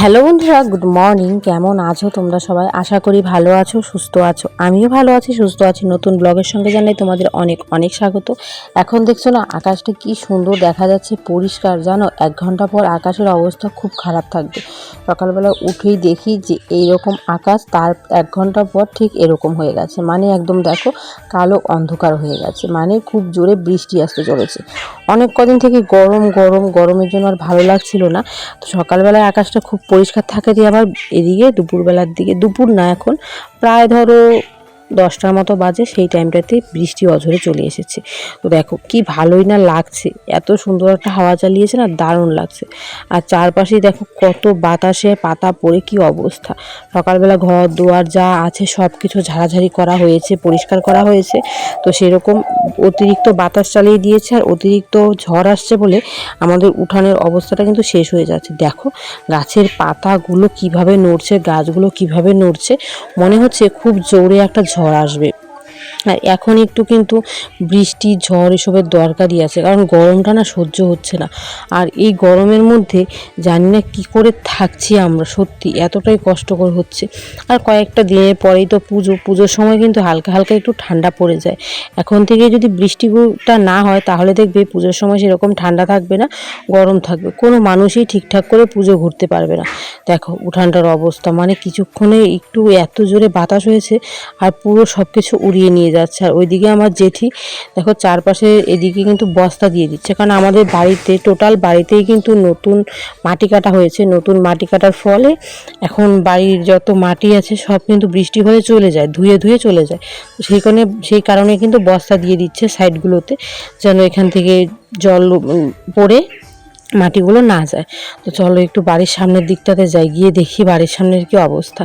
Hello বন্ধুরা, good morning. কেমন আছো তোমরা সবাই? আশা করি ভালো আছো, সুস্থ আছো। আমিও ভালো আছি, সুস্থ আছি। নতুন ব্লগের সঙ্গে জানাই তোমাদের অনেক অনেক স্বাগত। এখন দেখছ না, আকাশটা কি সুন্দর দেখা যাচ্ছে, পরিষ্কার। জানো, এক ঘণ্টা পর আকাশের অবস্থা খুব খারাপ থাকবে। সকালবেলা উঠেই দেখি যে এই রকম আকাশ, তার এক ঘণ্টা পর ঠিক এরকম হয়ে গেছে। মানে একদম দেখো, কালো অন্ধকার হয়ে গেছে। মানে খুব জোরে বৃষ্টি আসতে চলেছে। অনেক কদিন থেকে গরম গরম, গরমের জন্য আর ভালো লাগছিল না। তো সকালবেলায় আকাশটা খুব পরিষ্কার থাকে দিয়ে আবার এদিকে দুপুরবেলার দিকে দুপুর না এখন প্রায় ধরো দশটার মতো বাজে, সেই টাইমটাতে বৃষ্টি অঝরে চলে এসেছে। তো দেখো, কি ভালোই না লাগছে। এত সুন্দর একটা হাওয়া চালিয়েছে না, দারুণ লাগছে। আর চারপাশে দেখো কত বাতাসে পাতা পড়ে, কি অবস্থা। সকালবেলা ঘর দুয়ার যা আছে সব কিছু ঝাড়াঝাড়ি করা হয়েছে, পরিষ্কার করা হয়েছে। তো সেরকম অতিরিক্ত বাতাস চালিয়ে দিয়েছে আর অতিরিক্ত ঝড় আসছে বলে আমাদের উঠানের অবস্থাটা কিন্তু শেষ হয়ে যাচ্ছে। দেখো, গাছের পাতাগুলো কীভাবে নড়ছে, গাছগুলো কীভাবে নড়ছে, মনে হচ্ছে খুব জোরে একটা ঝড় আসবে। আর এখন একটু কিন্তু বৃষ্টি, ঝড় এসবের দরকারই আছে, কারণ গরমটা না সহ্য হচ্ছে না। আর এই গরমের মধ্যে জানি না কী করে থাকছি আমরা, সত্যি এতটাই কষ্টকর হচ্ছে। আর কয়েকটা দিনের পরেই তো পুজো, পুজোর সময় কিন্তু হালকা হালকা একটু ঠান্ডা পড়ে যায়। এখন থেকে যদি বৃষ্টিটা না হয়, তাহলে দেখবে পুজোর সময় সেরকম ঠান্ডা থাকবে না, গরম থাকবে। কোনো মানুষই ঠিকঠাক করে পুজো ঘুরতে পারবে না। দেখো, উঠানটার অবস্থা মানে কিছুক্ষণে একটু এত জোরে বাতাস হয়েছে, আর পুরো সব কিছু উড়িয়ে নিয়ে যাচ্ছে। আর ওইদিকে আমার জেঠি, দেখো চারপাশে এদিকে কিন্তু বস্তা দিয়ে দিচ্ছে। কারণ আমাদের বাড়িতে, টোটাল বাড়িতেই কিন্তু নতুন মাটি কাটা হয়েছে। নতুন মাটি কাটার ফলে এখন বাড়ির যত মাটি আছে, সব কিন্তু বৃষ্টি হয়ে চলে যায়, ধুয়ে ধুয়ে চলে যায়। সেই কারণে সেই কারণে কিন্তু বস্তা দিয়ে দিচ্ছে সাইডগুলোতে, যেন এখান থেকে জল পড়ে মাটিগুলো না যায়। তো চলো একটু বাড়ির সামনের দিকটাতে যাই, গিয়ে দেখি বাড়ির সামনের কি অবস্থা।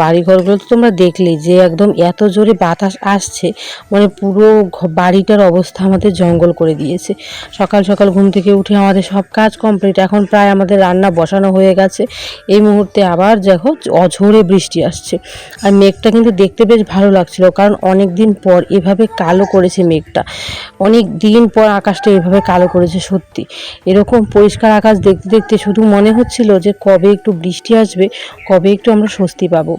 বাড়ি ঘরগুলো তো তোমরা দেখলেই যে একদম এত জোরে বাতাস আসছে মানে পুরো বাড়িটার অবস্থা আমাদের জঙ্গল করে দিয়েছে। সকাল সকাল ঘুম থেকে উঠে আমাদের সব কাজ কমপ্লিট। এখন প্রায় আমাদের রান্না বসানো হয়ে গেছে। এই মুহূর্তে আবার দেখো অঝোরে বৃষ্টি আসছে। আর মেঘটা কিন্তু দেখতে বেশ ভালো লাগছিল, কারণ অনেক দিন পর এভাবে কালো করেছে মেঘটা। অনেক দিন পর আকাশটা এভাবে কালো করেছে, সত্যি। এরকম পরিষ্কার আকাশ দেখতে দেখতে শুধু মনে হচ্ছিল যে কবে একটু বৃষ্টি আসবে, কবে একটু আমরা স্বস্তি পাবো।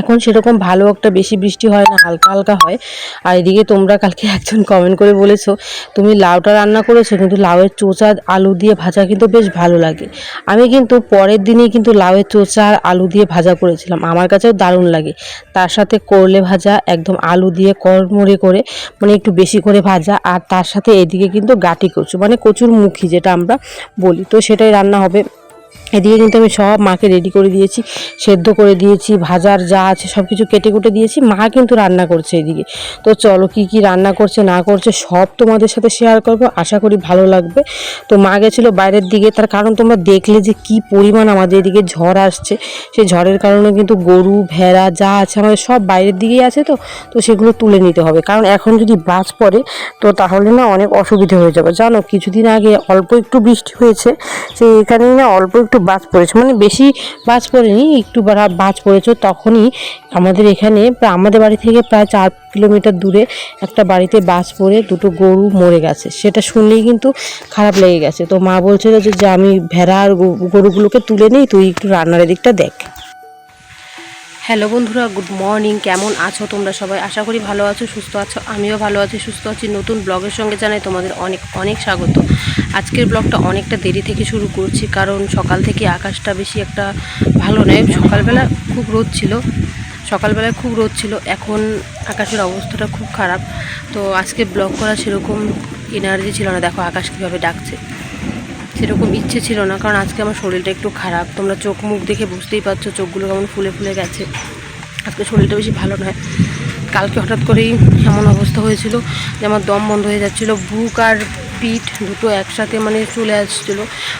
এখন সেরকম ভালো একটা বেশি বৃষ্টি হয় না, হালকা হালকা হয়। আর এদিকে তোমরা কালকে একজন কমেন্ট করে বলেছ, তুমি লাউটা রান্না করেছ, কিন্তু লাউয়ের চোচা আলু দিয়ে ভাজা কিন্তু বেশ ভালো লাগে। আমি কিন্তু পরের দিনেই কিন্তু লাউয়ের চোচা আর আলু দিয়ে ভাজা করেছিলাম। আমার কাছেও দারুণ লাগে। তার সাথে করলে ভাজা, একদম আলু দিয়ে কড়মড়ে করে মানে একটু বেশি করে ভাজা, আর তার সাথে এদিকে কিন্তু গাটি কচু মানে কচুর মুখি যেটা আমরা বলি। তো সেটাই রান্না হবে। এদিকে কিন্তু আমি সব মাকে রেডি করে দিয়েছি, সেদ্ধ করে দিয়েছি, ভাজার যা আছে সব কিছু কেটে কুটে দিয়েছি, মা কিন্তু রান্না করছে এদিকে। তো চলো কি কি রান্না করছে, না করছে, সব তোমাদের সাথে শেয়ার করব, আশা করি ভালো লাগবে। তো মা গেছিল বাইরের দিকে, তার কারণ তোমরা দেখলে যে কি পরিমাণ আমাদের এদিকে ঝড় আসছে। সেই ঝড়ের কারণে কিন্তু গরু, ভেড়া যা আছে আমাদের সব বাইরের দিকেই আছে তো তো সেগুলো তুলে নিতে হবে। কারণ এখন যদি বাজ পড়ে, তো তাহলে না অনেক অসুবিধা হয়ে যাবে। জানো, কিছুদিন আগে অল্প একটু বৃষ্টি হয়েছে, সেই এখানেই না অল্প একটু বাজ পড়েছে। মানে বেশি বাজ পড়েনি, একটু বাজ পড়েছে। তখনই আমাদের এখানে আমাদের বাড়ি থেকে প্রায় চার কিলোমিটার দূরে একটা বাড়িতে বাস পড়ে দুটো গরু মরে গেছে। সেটা শুনলেই কিন্তু খারাপ লেগে গেছে। তো মা বলছিল যে আমি ভেড়া আর গরুগুলোকে তুলে নিই, তুই একটু রান্নার দিকটা দেখ। হ্যালো বন্ধুরা, গুড মর্নিং। কেমন আছো তোমরা সবাই? আশা করি ভালো আছো, সুস্থ আছো। আমিও ভালো আছি, সুস্থ আছি। নতুন ব্লগের সঙ্গে জানাই তোমাদের অনেক অনেক স্বাগত। আজকের ব্লগটা অনেকটা দেরি থেকে শুরু করছি, কারণ সকাল থেকে আকাশটা বেশি একটা ভালো নয়। সকালবেলা খুব রোদ ছিল, সকালবেলায় খুব রোদ ছিল। এখন আকাশের অবস্থাটা খুব খারাপ। তো আজকে ব্লগ করা সেরকম এনার্জি ছিল না। দেখো, আকাশ কীভাবে ডাকছে। সেরকম ইচ্ছে ছিল না, কারণ আজকে আমার শরীরটা একটু খারাপ। তোমরা চোখ মুখ দেখে বুঝতেই পারছ চোখগুলো কেমন ফুলে ফুলে গেছে। আজকে শরীরটা বেশি ভালো নয়। কালকে হঠাৎ করেই এমন অবস্থা হয়েছিল যে আমার দম বন্ধ হয়ে যাচ্ছিল, বুক আর পিঠ দুটো একসাথে মানে চলে আসছিল।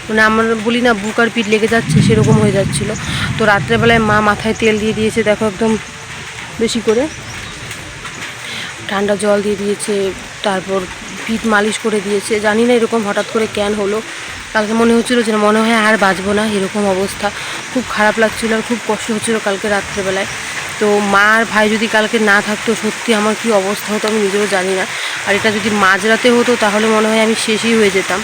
মানে আমার বলি না, বুক আর পিঠ লেগে যাচ্ছে, সেরকম হয়ে যাচ্ছিল। তো রাত্রেবেলায় মা মাথায় তেল দিয়ে দিয়েছে, দেখো একদম বেশি করে। ঠান্ডা জল দিয়ে দিয়েছে, তারপর পিঠ মালিশ করে দিয়েছে, জানি না এরকম হঠাৎ করে ক্যান হলো। কালকে মনে হচ্ছিল যে মনে হয় আর বাঁচবো না, এরকম অবস্থা। খুব খারাপ লাগছিল আর খুব কষ্ট হচ্ছিল কালকে রাত্রেবেলায়। তো মা আর ভাই যদি কালকে না থাকতো, সত্যি আমার কি অবস্থা হতো আমি নিজেও জানি না। আর এটা যদি মাঝরাতে হতো, তাহলে মনে হয় আমি শেষই হয়ে যেতাম।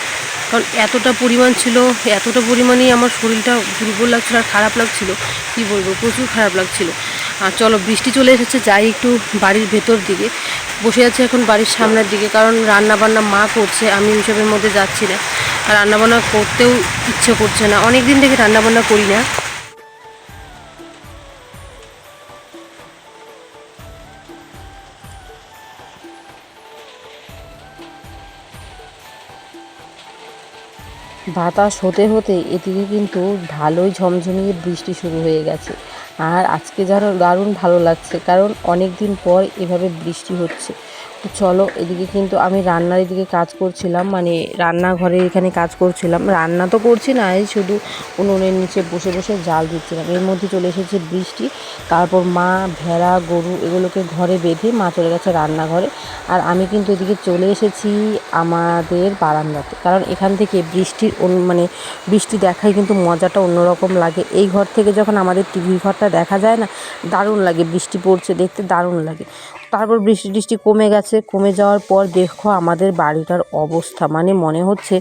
কারণ এতটা পরিমাণ ছিল, এতটা পরিমাণেই আমার শরীরটা দুর্বল লাগছিল আর খারাপ লাগছিল। কী বলব? প্রচুর খারাপ লাগছিল। আর চলো, বৃষ্টি চলে এসেছে, যাই একটু বাড়ির ভেতর দিকে। বসে আছে এখন বাড়ির সামনের দিকে, কারণ রান্না বান্না মা করছে, আমি এইসবের মধ্যে যাচ্ছি না। আর রান্নাবান্না করতেও ইচ্ছে করছে না। অনেক দিন থেকে রান্নাবান্না করি না। বাতাস হতে হতে এদিকে কিন্তু ভালোই ঝমঝমিয়ে বৃষ্টি শুরু হয়ে গেছে। আর আজকে যেন দারুণ ভালো লাগছে, কারণ অনেক দিন পর এভাবে বৃষ্টি হচ্ছে। তো চলো, এদিকে কিন্তু আমি রান্নার এদিকে কাজ করছিলাম মানে রান্নাঘরে এখানে কাজ করছিলাম। রান্না তো করছি না, এই শুধু উনুনের নিচে বসে বসে জাল দিচ্ছিলাম। এর মধ্যে চলে এসেছে বৃষ্টি, তারপর মা, ভেড়া, গরু এগুলোকে ঘরে বেঁধে মা চলে গেছে রান্নাঘরে। আর আমি কিন্তু এদিকে চলে এসেছি আমাদের বারান্দাতে। কারণ এখান থেকে বৃষ্টির মানে বৃষ্টি দেখায় কিন্তু মজাটা অন্যরকম লাগে। এই ঘর থেকে যখন আমাদের টিভি ঘরটা দেখা যায় না, দারুণ লাগে। বৃষ্টি পড়ছে দেখতে দারুণ লাগে। তারপর বৃষ্টি টিষ্টি কমে গেছে। কমে যাওয়ার পর দেখো আমাদের বাড়িটার অবস্থা। মানে মনে হচ্ছে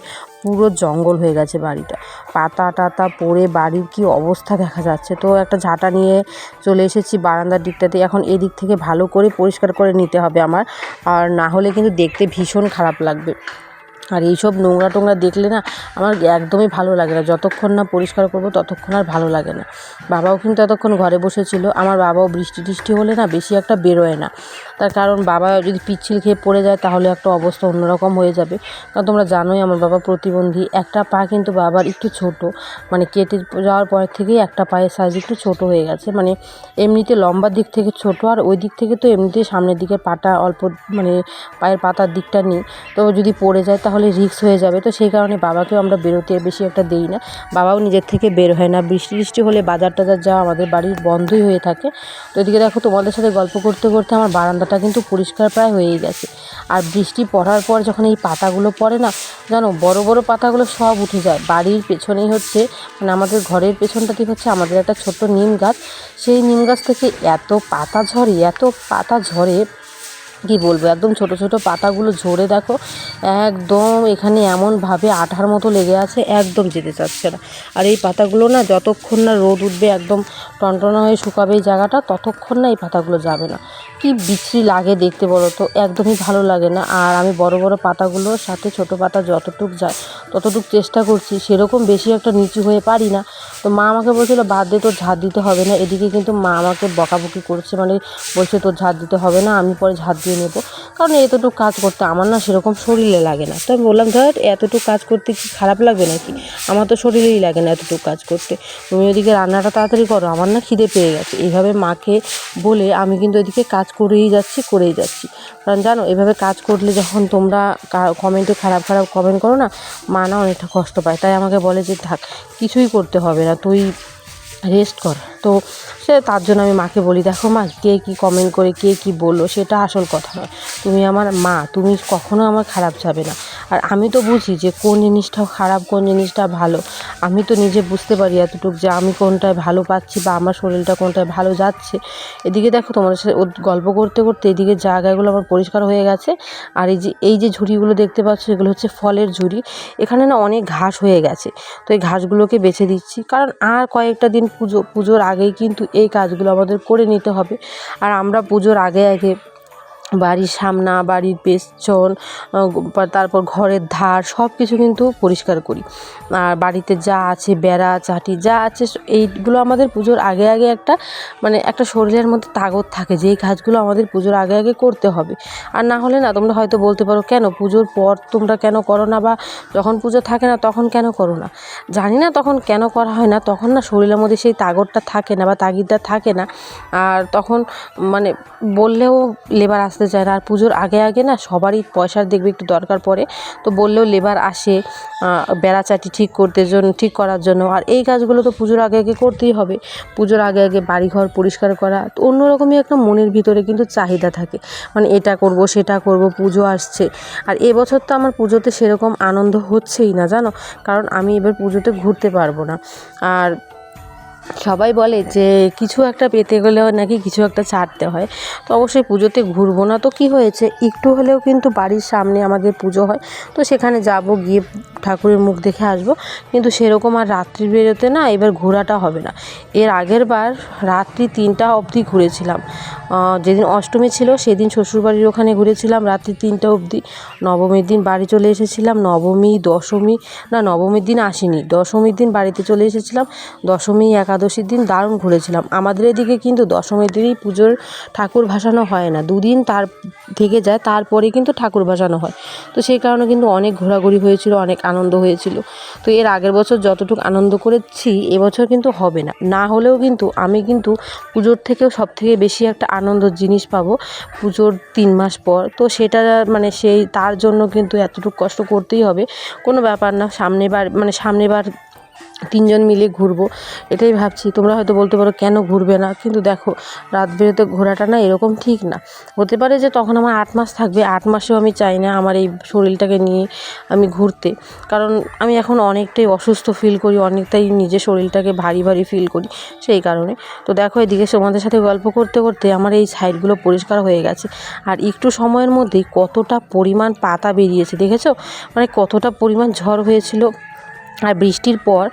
পুরো জঙ্গল হয়ে গেছে বাড়িটা। পাতা টাতা পড়ে বাড়ির কি অবস্থা দেখা যাচ্ছে। তো একটা ঝাঁটা নিয়ে চলে এসেছি বারান্দার দিকটাতে। এখন এদিক থেকে ভালো করে পরিষ্কার করে নিতে হবে আমার। আর না হলে কিন্তু দেখতে ভীষণ খারাপ লাগবে। আর এইসব নোংরা টোংরা দেখলে না আমার একদমই ভালো লাগে না। যতক্ষণ না পরিষ্কার করব ততক্ষণ আর ভালো লাগে না। বাবাও কিন্তু এতক্ষণ ঘরে বসেছিল। আমার বাবাও বৃষ্টি টিষ্টি হলে না বেশি একটা বেরোয় না। তার কারণ বাবা যদি পিচ্ছিল খেয়ে পড়ে যায় তাহলে একটা অবস্থা অন্যরকম হয়ে যাবে। কারণ তোমরা জানোই আমার বাবা প্রতিবন্ধী। একটা পা কিন্তু বাবার একটু ছোট। মানে কেটে যাওয়ার পর থেকেই একটা পায়ের সাইজ একটু ছোট হয়ে গেছে। মানে এমনিতে লম্বার দিক থেকে ছোট আর ওই দিক থেকে তো এমনিতেই সামনের দিকে পাটা অল্প মানে পায়ের পাতার দিকটা নেই। তো যদি পড়ে যায় তাহলে রিস্ক হয়ে যাবে। তো সেই কারণে বাবাকেও আমরা বেরোতে বেশি একটা দেই না। বাবাও নিজের থেকে বের হয় না। বৃষ্টি টিষ্টি হলে বাজার টাজার যাওয়া আমাদের বাড়ির বন্ধই হয়ে থাকে। তো এদিকে দেখো, তোমাদের সাথে গল্প করতে করতে আমার বারান্দাটা কিন্তু পরিষ্কার প্রায় হয়েই গেছে। আর বৃষ্টি পড়ার পর যখন এই পাতাগুলো পড়ে না, জানো, বড় বড় পাতাগুলো সব উঠে যায়। বাড়ির পেছনেই হচ্ছে মানে আমাদের ঘরের পেছনটাতেই হচ্ছে আমাদের একটা ছোট্ট নিম গাছ। সেই নিম গাছ থেকে এত পাতা ঝরে, এত পাতা ঝরে কি বলব, একদম ছোট ছোট পাতাগুলো ঝরে দেখো, একদম এখানে এমনভাবে আঠার মতো লেগে আছে, একদম যেতে চাচ্ছে না। আর এই পাতাগুলো না যতক্ষণ না রোদ উঠবে, একদম টনটনা হয়ে শুকাবে এই জায়গাটা, ততক্ষণ না এই পাতাগুলো যাবে না। কি বিচ্ছিরি লাগে দেখতে বলো তো, একদমই ভালো লাগে না। আর আমি বড় বড় পাতাগুলোর সাথে ছোট পাতা যতটুক যায়, ততটুক চেষ্টা করছি, সেরকম বেশি একটা নিচু হয়ে পারি না। তো মা আমাকে বলছিল, বাদ দিয়ে তোর ঝাড় দিতে হবে না। এদিকে কিন্তু মা আমাকে বকাবকি করছে মানে বলছে, তোর ঝাড় দিতে হবে না, আমি পরে ঝাড় দিয়ে নেব। কারণ এতটুকু কাজ করতে আমার না সেরকম শরীরে লাগে না। তো আমি বললাম, ধর, এতটুকু কাজ করতে কি খারাপ লাগবে নাকি? আমার তো শরীরেই লাগে না এতটুকু কাজ করতে। তুমি ওদিকে রান্নাটা তাড়াতাড়ি করো, আমার না খিদে পেয়ে গেছে। এইভাবে মাকে বলে আমি কিন্তু ওদিকে কাজ করেই যাচ্ছি করেই যাচ্ছি। কারণ জানো, এভাবে কাজ করলে যখন তোমরা কমেন্টে খারাপ খারাপ কমেন্ট করো না, মা না অনেকটা কষ্ট পায়। তাই আমাকে বলে যে, থাক, কিছুই করতে হবে না, তুই রেস্ট কর। তো সে তার জন্য আমি মাকে বলি, দেখো মা, কে কী কমেন্ট করে, কে কী বলল, সেটা আসল কথা নয়। তুমি আমার মা, তুমি কখনো আমার খারাপ যাবে না। আর আমি তো বুঝি যে কোন জিনিসটা খারাপ, কোন জিনিসটা ভালো। আমি তো নিজে বুঝতে পারি এতটুকু যে আমি কোনটায় ভালো পাচ্ছি বা আমার শরীরটা কোনটায় ভালো যাচ্ছে। এদিকে দেখো তোমাদের সাথে গল্প করতে করতে এদিকে জায়গাগুলো আমার পরিষ্কার হয়ে গেছে। আর এই যে এই যে ঝুড়িগুলো দেখতে পাচ্ছ, এগুলো হচ্ছে ফলের ঝুড়ি। এখানে না অনেক ঘাস হয়ে গেছে। তো এই ঘাসগুলোকে বেছে দিচ্ছি। কারণ আর কয়েকটা দিন পুজো, পুজোর আগেই কিন্তু এই কাজগুলো আমাদের করে নিতে হবে। আর আমরা পুজোর আগে আগে বাড়ির সামনা, বাড়ির পেছন তারপর ঘরের ধার সব কিছু কিন্তু পরিষ্কার করি। আর বাড়িতে যা আছে, বেড়া, চাটি, যা আছে এইগুলো আমাদের পুজোর আগে আগে একটা মানে একটা শরীরের মধ্যে তাগত থাকে যে এই কাজগুলো আমাদের পুজোর আগে আগে করতে হবে। আর না হলে না, তোমরা হয়তো বলতে পারো, কেন পুজোর পর তোমরা কেন করো না? বা যখন পুজো থাকে না, তখন কেন করো না? জানি না তখন কেন করা হয় না, তখন না শরীরের মধ্যে সেই তাগতটা থাকে না বা তাগিদটা থাকে না। আর তখন মানে বললেও লেবার আসতে চায় না। আর পুজোর আগে আগে না সবারই পয়সার দেখবে একটু দরকার পড়ে। তো বললেও লেবার আসে বেড়াচাটি ঠিক করতে জন্য ঠিক করার জন্য। আর এই কাজগুলো তো পুজোর আগে আগে করতেই হবে। পুজোর আগে আগে বাড়িঘর পরিষ্কার করা, তো অন্যরকমই একটা মনের ভিতরে কিন্তু চাহিদা থাকে। মানে এটা করব, সেটা করব, পুজো আসছে। আর এবছর তো আমার পুজোতে সেরকম আনন্দ হচ্ছেই না, জানো? কারণ আমি এবার পুজোতে ঘুরতে পারব না। আর সবাই বলে যে কিছু একটা পেতে গেলেও নাকি কিছু একটা ছাড়তে হয়। তো অবশ্যই পুজোতে ঘুরবো না। তো কি হয়েছে? একটু হলেও কিন্তু বাড়ির সামনে আমাদের পুজো হয়। তো সেখানে যাব, গিয়ে ঠাকুরের মুখ দেখে আসব। কিন্তু সেরকম আর রাত্রি বেরোতে না এবার ঘোরাটা হবে না। এর আগের বার রাত্রি তিনটা অবধি ঘুরেছিলাম। যেদিন অষ্টমী ছিল সেদিন শ্বশুরবাড়ির ওখানে ঘুরেছিলাম রাত্রি তিনটা অবধি। নবমীর দিন বাড়ি চলে এসেছিলাম। নবমী, দশমী, না নবমীর দিন আসিনি। দশমীর দিন বাড়িতে চলে এসেছিলাম। দশমী একাদশীর দিন দারুণ ঘুরেছিলাম। আমাদের এদিকে কিন্তু দশমীর দিনই পুজোর ঠাকুর ভাসানো হয় না। দুদিন তার থেকে যায়, তারপরে কিন্তু ঠাকুর ভাসানো হয়। তো সেই কারণে কিন্তু অনেক ঘোরাঘুরি হয়েছিল, অনেক আনন্দ হয়েছিল। তো এর আগের বছর যতটুকু আনন্দ করেছি, এবছর কিন্তু হবে না। না হলেও কিন্তু আমি কিন্তু পুজোর থেকেও সব থেকে বেশি একটা আনন্দের জিনিস পাবো পুজোর তিন মাস পর। তো সেটা মানে সেই, তার জন্য কিন্তু এতটুকু কষ্ট করতেই হবে। কোনো ব্যাপার না, সামনেবার মানে সামনেবার তিনজন মিলে ঘুরবো। এটাই ভাবছি। তোমরা হয়তো বলতে পারো, কেন ঘুরবে না? কিন্তু দেখো, রাত বেরোতে ঘোরাটা না এরকম ঠিক না। হতে পারে যে তখন আমার আট মাস থাকবে, আট মাসেও আমি চাই না আমার এই শরীরটাকে নিয়ে আমি ঘুরতে। কারণ আমি এখন অনেকটাই অসুস্থ ফিল করি, অনেকটাই নিজের শরীরটাকে ভারী ভারী ফিল করি সেই কারণে। তো দেখো, এদিকে তোমাদের সাথে গল্প করতে করতে আমার এই সাইডগুলো পরিষ্কার হয়ে গেছে। আর একটু সময়ের মধ্যেই কতটা পরিমাণ পাতা বেরিয়েছে, দেখেছ? মানে কতটা পরিমাণ ঝড় হয়েছিল। আর বৃষ্টির পর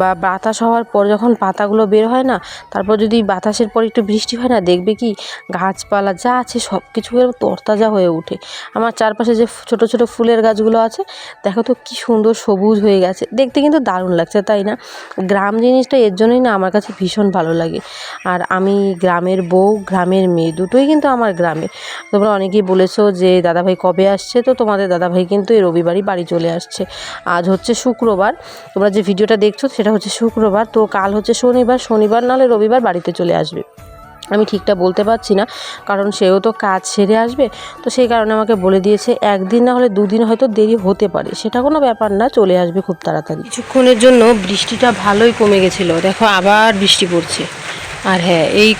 বা বাতাস হওয়ার পর যখন পাতাগুলো বের হয় না, তারপর যদি বাতাসের পর একটু বৃষ্টি হয় না, দেখবে কি গাছপালা যা আছে সব কিছু তরতাজা হয়ে ওঠে। আমার চারপাশে যে ছোট ছোট ফুলের গাছগুলো আছে, দেখো তো কি সুন্দর সবুজ হয়ে গেছে। দেখতে কিন্তু দারুণ লাগছে, তাই না? গ্রাম জিনিসটা এর জন্যই না আমার কাছে ভীষণ ভালো লাগে। আর আমি গ্রামের বউ, গ্রামের মেয়ে, দুটোই কিন্তু আমার গ্রামে। তোমরা অনেকেই বলেছ যে, দাদাভাই কবে আসছে? তো তোমাদের দাদাভাই কিন্তু এই রবিবারই বাড়ি চলে আসছে। আজ হচ্ছে শুক্রবার তোমরা যে ভিডিওটা দেখছ সেটা হচ্ছে শুক্রবার, তো কাল হচ্ছে শনিবার শনিবার নাহলে রবিবার বাড়িতে চলে আসবে। আমি ঠিকটা বলতে পারছি না, কারণ সেও তো কাজ সেরে আসবে, তো সেই কারণে আমাকে বলে দিয়েছে একদিন না হলে দুদিন হয়তো দেরি হতে পারে, সেটা কোনো ব্যাপার না, চলে আসবে খুব তাড়াতাড়ি। কিছুক্ষণের জন্য বৃষ্টিটা ভালোই কমে গেছিল, দেখো আবার বৃষ্টি পড়ছে। আর হ্যাঁ এই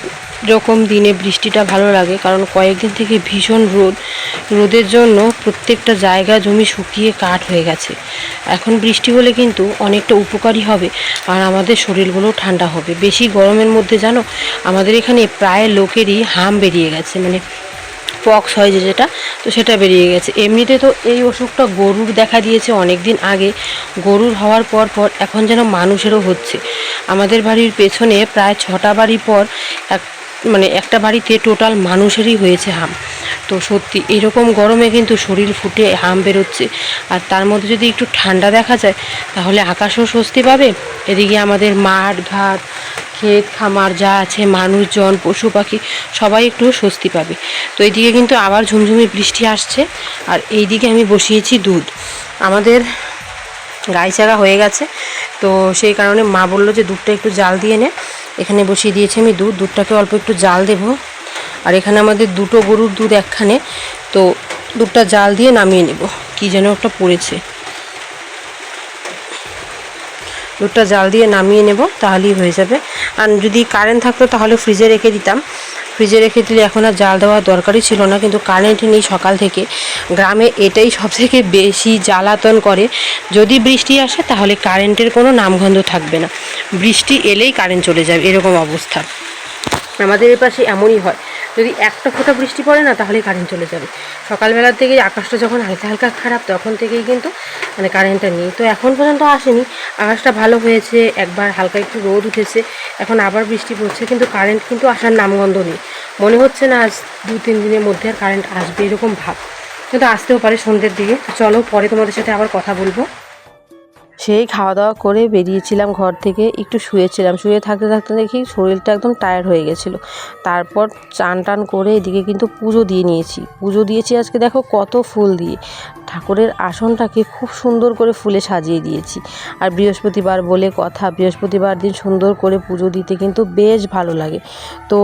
রকম দিনে বৃষ্টিটা ভালো লাগে, কারণ কয়েকদিন থেকে ভীষণ রোদ। রোদের জন্য প্রত্যেকটা জায়গা জমি শুকিয়ে কাঠ হয়ে গেছে। এখন বৃষ্টি হলে কিন্তু অনেকটা উপকারী হবে, আর আমাদের শরীরগুলো ঠান্ডা হবে। বেশি গরমের মধ্যে জানো, আমাদের এখানে প্রায় লোকেরই হাম বেরিয়ে গেছে মানে পক্স হয় যে যেটা, তো সেটা বেরিয়ে গেছে। এমনিতে তো এই অসুখটা গরুর দেখা দিয়েছে অনেক দিন আগে। গরুর হওয়ার পর পর এখন যেন মানুষেরও হচ্ছে। আমাদের বাড়ির পেছনে প্রায় ছটা বাড়ি পর এক মানে একটা বাড়িতে টোটাল মানুষেরই হয়েছে হাম। তো সত্যি এরকম গরমে কিন্তু শরীর ফুটে হাম বেরোচ্ছে। আর তার মধ্যে যদি একটু ঠান্ডা দেখা যায়, তাহলে আকাশও স্বস্তি পাবে। এদিকে আমাদের মাঠ, ঘাট, ক্ষেত, খামার যা আছে, মানুষজন, পশু পাখি, সবাই একটু স্বস্তি পাবে। তো এইদিকে কিন্তু আবার ঝুমঝুমি বৃষ্টি আসছে। আর এইদিকে আমি বসিয়েছি দুধ। আমাদের গাই চারা হয়ে গেছে। তো সেই কারণে মা বলল যে দুধটা একটু জাল দিয়ে নে। এখানে বসিয়ে দিয়েছি আমি দুধ। দুধটাকে অল্প একটু জাল দেব। আর এখানে আমাদের দুটো গরুর দুধ একখানে। তো দুধটা জাল দিয়ে নামিয়ে নেব। কি যেন একটা পড়েছে। দুধটা জাল দিয়ে নামিয়ে নেব, তাহলেই হয়ে যাবে। আর যদি কারেন্ট থাকতো, তাহলে ফ্রিজে রেখে দিতাম। ফ্রিজে রেখে দিলে এখন আর জাল দেওয়ার দরকারই ছিল না, কিন্তু কারেন্ট নেই সকাল থেকে। গ্রামে এটাই সবথেকে বেশি জ্বালাতন করে। যদি বৃষ্টি আসে তাহলে কারেন্টের কোনো নামগন্ধ থাকবে না। বৃষ্টি এলেই কারেন্ট চলে যাবে, এরকম অবস্থা। আমাদের এ পাশে এমনই হয়। যদি একটা ফোঁটা বৃষ্টি পড়ে না, তাহলেই কারেন্ট চলে যাবে। সকালবেলার থেকেই আকাশটা যখন হালকা হালকা খারাপ, তখন থেকেই কিন্তু মানে কারেন্টটা নেই। তো এখন পর্যন্ত আসেনি। আকাশটা ভালো হয়েছে, একবার হালকা একটু রোদ উঠেছে, এখন আবার বৃষ্টি পড়ছে, কিন্তু কারেন্ট কিন্তু আসার নামগন্ধ নেই। মনে হচ্ছে না আজ দু, তিন দিনের মধ্যে আর কারেন্ট আসবে, এরকম ভাব। কিন্তু আসতেও পারে সন্ধ্যের দিকে। চলো, পরে তোমাদের সাথে আবার কথা বলব। সেই খাওয়া দাওয়া করে বেরিয়েছিলাম ঘর থেকে, একটু শুয়েছিলাম। শুয়ে থাকতে থাকতে দেখি শরীরটা একদম টায়ার্ড হয়ে গেছিল। তারপর চান টান করে এদিকে কিন্তু পুজো দিয়ে নিয়েছি। পুজো দিয়েছি আজকে দেখো কত ফুল দিয়ে। ঠাকুরের আসনটাকে খুব সুন্দর করে ফুলে সাজিয়ে দিয়েছি। আর বৃহস্পতিবার বলে কথা, বৃহস্পতিবার দিন সুন্দর করে পুজো দিতে কিন্তু বেশ ভালো লাগে। তো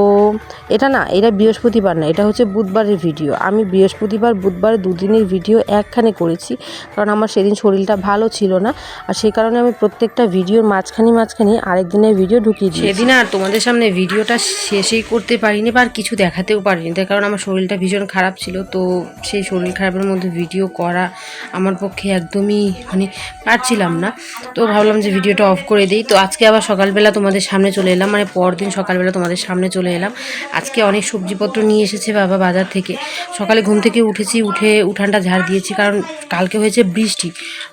এটা না, এটা বৃহস্পতিবার না, এটা হচ্ছে বুধবারের ভিডিও। আমি বৃহস্পতিবার, বুধবার দুদিনের ভিডিও একখানে করেছি। কারণ আমার সেদিন শরীরটা ভালো ছিল না। আর সেই কারণে আমি প্রত্যেকটা ভিডিওর মাঝখানে মাঝখানে আরেক দিনের ভিডিও ঢুকিয়ে দিই সেদিন আর তোমাদের সামনে ভিডিওটা শেষেই করতে পারিনি বা আর কিছু দেখাতেও পারিনি। তার কারণ আমার শরীরটা ভীষণ খারাপ ছিল, তো সেই শরীর খারাপের মধ্যে ভিডিও করা আমার পক্ষে একদমই মানে পারছিলাম না। তো ভাবলাম যে ভিডিওটা অফ করে দিই। তো আজকে আবার সকালবেলা তোমাদের সামনে চলে এলাম মানে পরদিন সকালবেলা তোমাদের সামনে চলে এলাম। আজকে অনেক সবজিপত্র নিয়ে এসেছে বাবা বাজার থেকে। সকালে ঘুম থেকে উঠেছি, উঠে উঠানটা ঝাড় দিয়েছি, কারণ কালকে হয়েছে বৃষ্টি।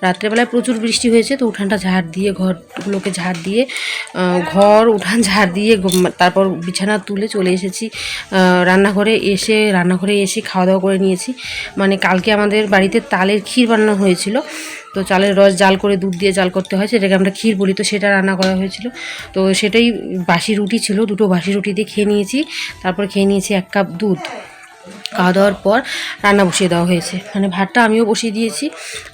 রাত্রেবেলায় প্রচুর বৃষ্টি হয়েছে। তো উঠানটা ঝাড় দিয়ে ঘরগুলোকে ঝাড় দিয়ে ঘর, উঠান ঝাড় দিয়ে তারপর বিছানা তুলে চলে এসেছি। রান্নাঘরে এসে রান্নাঘরে এসে খাওয়া দাওয়া করে নিয়েছি। মানে কালকে আমাদের বাড়িতে তালের ক্ষীর বানানো হয়েছিল। তো চালের রস জাল করে দুধ দিয়ে জাল করতে হয়, সেটাকে আমরা ক্ষীর বলি। তো সেটা রান্না করা হয়েছিল। তো সেটাই বাসি রুটি ছিল, দুটো বাসি রুটি দিয়ে খেয়ে নিয়েছি। তারপর খেয়ে নিয়েছি এক কাপ দুধ। খাওয়া দাওয়ার পর রান্না বসিয়ে দেওয়া হয়েছে। মানে ভাতটা আমিও বসিয়ে দিয়েছি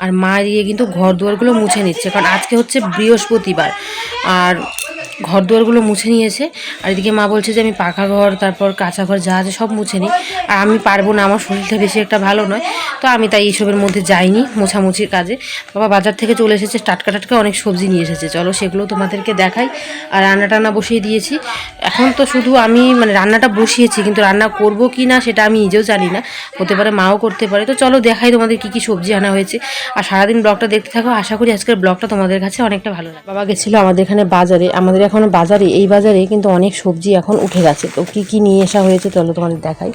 আর মা দিয়ে কিন্তু ঘর দুয়ারগুলো মুছে নিচ্ছে, কারণ আজকে হচ্ছে বৃহস্পতিবার আর ঘর দুয়ারগুলো মুছে নিয়েছে। আর এদিকে মা বলছে যে আমি পাকা ঘর, তারপর কাঁচা ঘর যা আছে সব মুছে নিই। আর আমি পারব না, আমার শরীরটা বেশি একটা ভালো নয়, তো আমি তাই এইসবের মধ্যে যাইনি মোছামুছির কাজে। বাবা বাজার থেকে চলে এসেছে, টাটকা টাটকা অনেক সবজি নিয়ে এসেছে। চলো সেগুলো তোমাদেরকে দেখাই। আর রান্না টান্না বসিয়ে দিয়েছি। এখন তো শুধু আমি মানে রান্নাটা বসিয়েছি, কিন্তু রান্না করব কি না সেটা আমি নিজেও জানি না, হতে পারে মাও করতে পারে। তো চলো দেখাই তোমাদের কি কি সবজি আনা হয়েছে। আর সারাদিন ব্লগটা দেখতে থাকো, আশা করি আজকের ব্লগটা তোমাদের কাছে অনেকটা ভালো লাগে বাবা গেছিল আমাদের এখানে বাজারে, আমাদের এখন বাজারে, এই বাজারে কিন্তু অনেক সবজি এখন উঠে গেছে। তো কি কি নিয়ে আসা হয়েছে চলো তোমাদের দেখাই।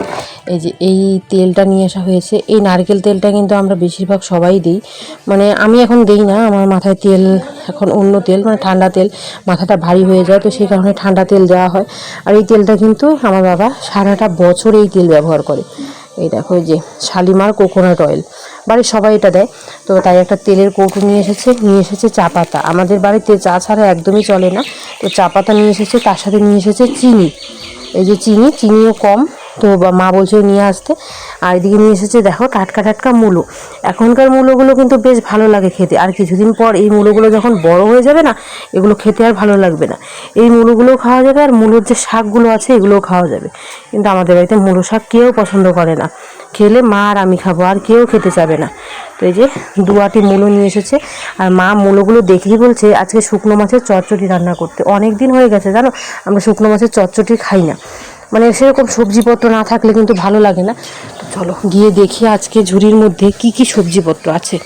এই যে এই তেলটা নিয়ে আসা হয়েছে, এই নারকেল তেলটা কিন্তু আমরা বেশিরভাগ সবাই দিই। মানে আমি এখন দিই না, আমার মাথায় তেল, এখন অন্য তেল মানে ঠান্ডা তেল, মাথাটা ভারী হয়ে যায়, তো সেই কারণে ঠান্ডা তেল দেওয়া হয়। আর এই তেলটা কিন্তু আমার বাবা সারাটা বছর এই তেল ব্যবহার করে। এই দেখো যে শালিমার কোকোনাট অয়েল বাড়ির সবাই এটা দেয়। তো তাই একটা তেলের কৌটো নিয়ে এসেছে নিয়ে এসেছে চা পাতা। আমাদের বাড়িতে চা ছাড়া একদমই চলে না। তো চা পাতা নিয়ে এসেছে, তার সাথে নিয়ে এসেছে চিনি। এই যে চিনি, চিনিও কম। তো মা বলছে নিয়ে আসতে। আর এদিকে নিয়ে এসেছে, দেখো, টাটকা টাটকা মূলো। এখনকার মূলোগুলো কিন্তু বেশ ভালো লাগে খেতে। আর কিছুদিন পর এই মূলোগুলো যখন বড় হয়ে যাবে না, এগুলো খেতে আর ভালো লাগবে না। এই মূলোগুলোও খাওয়া যাবে আর মূলোর যে শাকগুলো আছে, এগুলোও খাওয়া যাবে। কিন্তু আমাদের বাড়িতে মূলো শাক কেউ পছন্দ করে না। খেলে মা আর আমি খাব, আর কেউ খেতে চাবে না। তো এই যে দুয়াটি মূলো নিয়ে এসেছে। আর মা মূলোগুলো দেখেই বলছে, আজকে শুকনো মাছের চচ্চড়ি রান্না করতে। অনেক দিন হয়ে গেছে, জানো? আমরা শুকনো মাছের চচ্চড়ি খাই না। মানে সেরকম সবজিপত্র না থাকলে কিন্তু ভালো লাগে না। তো চলো, গিয়ে দেখি আজকে ঝুড়ির মধ্যে কি কি সবজিপত্র আছে।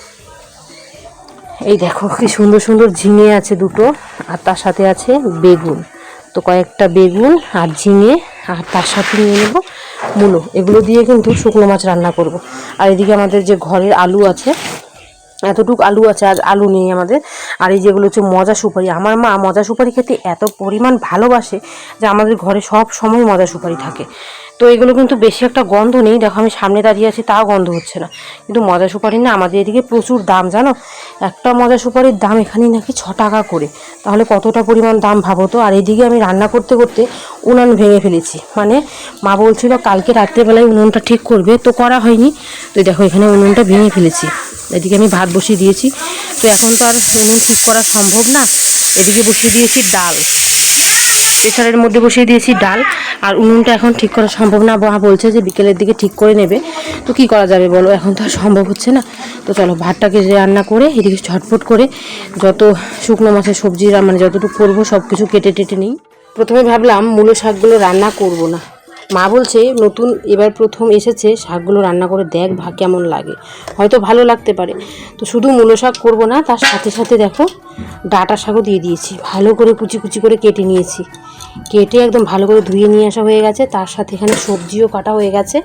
এই দেখো, কি সুন্দর সুন্দর ঝিঙে আছে দুটো, আর তার সাথে আছে বেগুন। তো কয়েকটা বেগুন আর ঝিঙে, আর তার সাথে নিয়ে নেব মূলো। এগুলো দিয়ে কিন্তু শুকনো মাছ রান্না করব। আর এদিকে আমাদের যে ঘরের আলু আছে এতটুকু আলু আছে আর আলু নেই আমাদের। আর এই যেগুলো হচ্ছে মজা সুপারি, আমার মা মজা সুপারি খেতে এত পরিমাণ ভালোবাসে যে আমাদের ঘরে সব সময় মজা সুপারি থাকে। তো এগুলো কিন্তু বেশি একটা গন্ধ নেই, দেখো আমি সামনে দাঁড়িয়ে আছি, তাও গন্ধ হচ্ছে না। কিন্তু মজা সুপারি না আমাদের এদিকে প্রচুর দাম, জানো? একটা মজা সুপারির দাম এখানে নাকি ছ টাকা করে। তাহলে কতটা পরিমাণ দাম ভাবো তো? আর এদিকে আমি রান্না করতে করতে উনান ভেঙে ফেলেছি। মানে মা বলছিল কালকে রাত্রেবেলায় উনুনটা ঠিক করবে, তো করা হয়নি। তো দেখো এখানে উনুনটা ভেঙে ফেলেছি। এদিকে আমি ভাত বসিয়ে দিয়েছি। তো এখন তো আর উনুন ঠিক করা সম্ভব না। এদিকে বসিয়ে দিয়েছি ডাল। প্রেসারের মধ্যে বসিয়ে দিয়েছি ডাল। আর উনুনটা এখন ঠিক করা সম্ভব না। মা বলছে যে বিকেলের দিকে ঠিক করে নেবে। তো কি করা যাবে বলো? এখন তো আর সম্ভব হচ্ছে না। তো চলো ভাতটাকে রান্না করে এদিকে ঝটফট করে যত শুকনো মাছের সবজি মানে যতটুকু করব সব কিছু কেটে টেটে নিই। প্রথমে ভাবলাম মূলো শাকগুলো রান্না করব না। মা বলছে, নতুন এবার প্রথম এসেছে, শাকগুলো রান্না করে দেখ ভা কেমন লাগে। হয়তো ভালো লাগতে পারে। তো শুধু মূলো শাক করব না, তার সাথে সাথে দেখো, ডাটা শাকও দিয়ে দিয়েছি। ভালো করে কুচি কুচি করে কেটে নিয়েছি। কেটে একদম ভালো করে ধুয়ে নিয়ে আসা হয়ে গেছে। তার সাথে এখানে সবজিও কাটা হয়ে গেছে।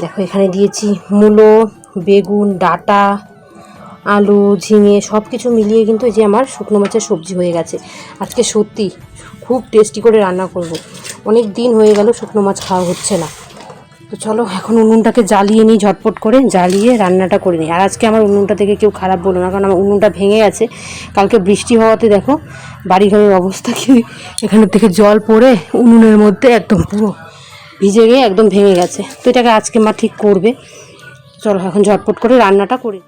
দেখো, এখানে দিয়েছি মূলো, বেগুন, ডাটা, আলু, ঝিঙে সব কিছু মিলিয়ে কিন্তু এই যে আমার শুকনো মাছের সবজি হয়ে গেছে। আজকে সত্যি খুব টেস্টি করে রান্না করব। অনেক দিন হয়ে গেল শুকনো মাছ খাওয়া হচ্ছে না। তো চলো, এখন উনুনটাকে জ্বালিয়ে নিই ঝটপট করে, জ্বালিয়ে রান্নাটা করে নিই। আর আজকে আমার উনুনটা থেকে কেউ খারাপ বলো না, কারণ আমার উনুনটা ভেঙে গেছে। কালকে বৃষ্টি হওয়াতে দেখো, বাড়িঘরের অবস্থা কি? এখানের থেকে জল পড়ে উনুনের মধ্যে একদম পুরো ভিজে গিয়ে একদম ভেঙে গেছে। তো এটাকে আজকে মা ঠিক করবে। চলো, এখন ঝটপট করে রান্নাটা করে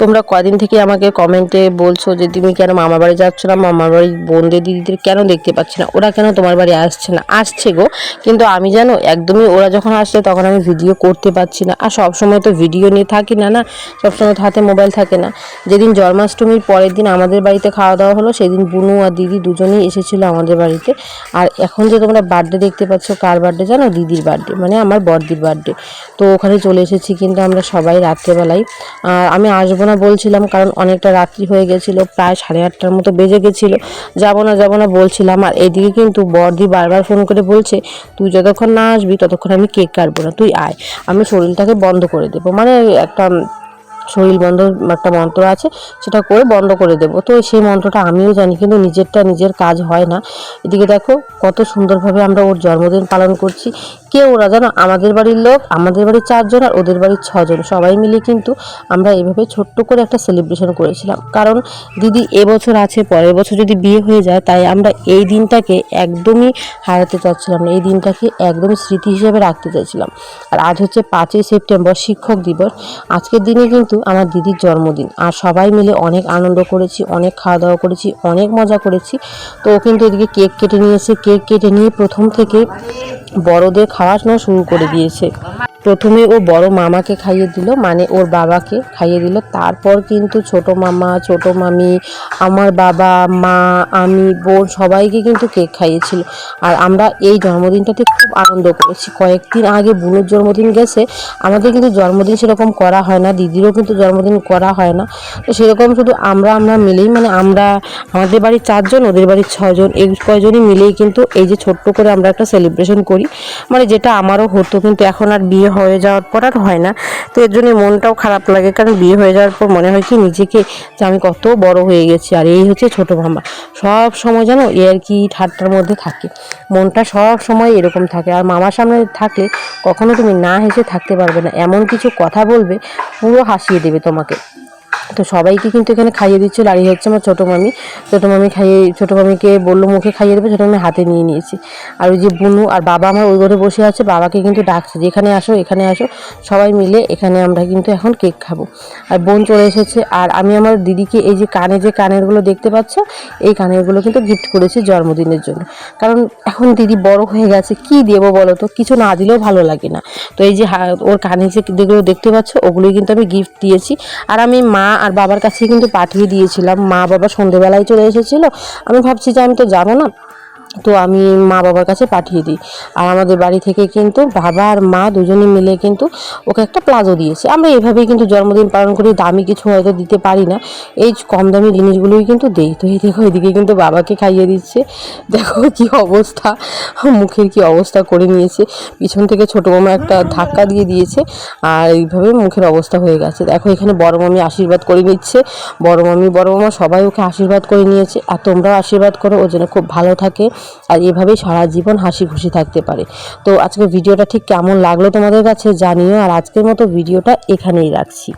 তোমরা কদিন থেকে আমাকে কমেন্টে বলছো যে, তুমি কেন মামা বাড়ি যাচ্ছ না? মামার বাড়ি বোনদের দিদিদের কেন দেখতে পাচ্ছি না? ওরা কেন তোমার বাড়ি আসছে না? আসছে গো। কিন্তু আমি জানো, একদমই ওরা যখন আসছে তখন আমি ভিডিও করতে পারছি না। আর সবসময় তো ভিডিও নিয়ে থাকি না না? সবসময় তো হাতে মোবাইল থাকে না। যেদিন জন্মাষ্টমীর পরের দিন আমাদের বাড়িতে খাওয়া দাওয়া হলো, সেদিন বুনু আর দিদি দুজনেই এসেছিল আমাদের বাড়িতে। আর এখন যে তোমরা বার্থডে দেখতে পাচ্ছ, কার বার্থডে জানো? দিদির বার্থডে মানে আমার বড়দির বার্থডে তো ওখানে চলে এসেছি, কিন্তু আমরা সবাই রাত্রেবেলায় আর আমি আসব না বলছিলাম, কারণ অনেকটা রাত্রি হয়ে গেছিল, প্রায় সাড়ে আটটার মতো বেজে গেছিল। যাব না যাব না বলছিলাম, আর এদিকে কিন্তু বড়দি বারবার ফোন করে বলছে, তুই যতক্ষণ না আসবি, ততক্ষণ আমি কেক কাটবো না, তুই আয়, আমি শরীরটাকে বন্ধ করে দেবো। মানে একটা শরীর বন্ধ একটা মন্ত্র আছে, সেটা করে বন্ধ করে দেবো। তো সেই মন্ত্রটা আমিও জানি, কিন্তু নিজেরটা নিজের কাজ হয় না। এদিকে দেখো, কত সুন্দরভাবে আমরা ওর জন্মদিন পালন করছি। কে ওরা জানো? আমাদের বাড়ির লোক, আমাদের বাড়ির চারজন আর ওদের বাড়ির ছজন। সবাই মিলে কিন্তু আমরা এভাবে ছোট্ট করে একটা সেলিব্রেশন করেছিলাম। কারণ দিদি এবছর আছে, পরের বছর যদি বিয়ে হয়ে যায়, তাই আমরা এই দিনটাকে একদমই হারাতে চাচ্ছিলাম না। এই দিনটাকে একদমই স্মৃতি হিসেবে রাখতে চাইছিলাম। আর আজ হচ্ছে পাঁচই সেপ্টেম্বর, শিক্ষক দিবস। আজকের দিনে কিন্তু আমার দিদির জন্মদিন। আর সবাই মিলে অনেক আনন্দ করেছি, অনেক খাওয়া দাওয়া করেছি, অনেক মজা করেছি। তো ও কিন্তু এদিকে কেক কেটে নিয়েছে কেক কেটে নিয়ে প্রথম থেকে বড়দের খাওয়ানো শুরু করে দিয়েছে। প্রথমে ও বড় মামাকে খাইয়ে দিল মানে ওর বাবাকে খাইয়ে দিল। তারপর কিন্তু ছোট মামা, ছোট মামি, আমার বাবা, মা, আমি, বোন সবাইকে কিন্তু কেক খাইয়েছিল। আর আমরা এই জন্মদিনটাতে খুব আনন্দ করেছি। কয়েকদিন আগে বুনুর জন্মদিন গেছে, আমাদের কিন্তু জন্মদিন সেরকম করা হয় না, দিদিরও কিন্তু জন্মদিন করা হয় না। তো সেরকম শুধু আমরা আমরা মিলেই মানে আমরা, আমাদের বাড়ির চারজন, ওদের বাড়ির ছজন, এই কয়জনই মিলেই কিন্তু এই যে ছোট্ট করে আমরা একটা সেলিব্রেশন করি। মানে যেটা আমারও হতো, কিন্তু এখন আর বিয়ে হয়ে যাওয়ার পর আর হয় না। তো এর জন্য মনটাও খারাপ লাগে, কারণ বিয়ে হয়ে যাওয়ার পর মনে হয় কি নিজেকে যে আমি কত বড় হয়ে গেছি, আর এই হচ্ছে ছোট মামা। সব সময় যেন এ আর কি ঠাট্টার মধ্যে থাকে। মনটা সব সময় এরকম থাকে। আর মামার সামনে থাকলে কখনো তুমি না হেসে থাকতে পারবে না। এমন কিছু কথা বলবে, পুরো হাসিয়ে দেবে তোমাকে। তো সবাইকে কিন্তু এখানে খাইয়ে দিচ্ছিল আর হচ্ছে আমার ছোটো মামি। ছোটো মামি খাইয়ে, ছোটো মামিকে বলল মুখে খাইয়ে দেবে, ছোটো মামি হাতে নিয়ে নিয়েছি। আর ওই যে বুনু আর বাবা আমার ওই ঘরে বসে আছে, বাবাকে কিন্তু ডাকছে যে এখানে আসো এখানে আসো। সবাই মিলে এখানে আমরা কিন্তু এখন কেক খাব। আর বোন চলে এসেছে, আর আমি আমার দিদিকে এই যে কানে যে কানেরগুলো দেখতে পাচ্ছ, এই কানেরগুলো কিন্তু গিফট করেছি জন্মদিনের জন্য। কারণ এখন দিদি বড় হয়ে গেছে, কি দেবো বলো তো? কিছু না দিলেও ভালো লাগে না। তো এই যে ওর কানে যে যেগুলো দেখতে পাচ্ছ, ওগুলোই কিন্তু আমি গিফট দিয়েছি। আর আমি মা আর বাবার কাছে কিন্তু পাঠিয়ে দিয়েছিলাম। মা বাবা সন্ধেবেলায় চলে এসেছিল। আমি ভাবছি যে আমি তো যাব না। তো আমি মা বাবার কাছে পাঠিয়ে দিই। আর আমাদের বাড়ি থেকে কিন্তু বাবা আর মা দুজনে মিলে কিন্তু ওকে একটা প্লাজো দিয়েছে। আমরা এভাবেই কিন্তু জন্মদিন পালন করি, দামি কিছু হয়তো দিতে পারি না। এই কম দামি জিনিসগুলোই কিন্তু দেই। তো এই দেখো, এদিকে কিন্তু বাবাকে খাইয়ে দিচ্ছে। দেখো কি অবস্থা, মুখের কি অবস্থা করে নিয়েছে। পিছন থেকে ছোটো মামা একটা ধাক্কা দিয়ে দিয়েছে। আর এইভাবে মুখের অবস্থা হয়ে গেছে। দেখো, এখানে বড় মামি আশীর্বাদ করে নিচ্ছে। বড় মামি, বড় মামা সবাই ওকে আশীর্বাদ করে নিয়েছে। আর তোমরাও আশীর্বাদ করো, ও যেন খুব ভালো থাকে। আর এভাবেই সারা জীবন হাসি খুশি থাকতে পারে। তো আজকে ভিডিওটা ঠিক কেমন লাগল তোমাদের কাছে জানিও, আর আজকের মতো ভিডিওটা এখানেই রাখছি।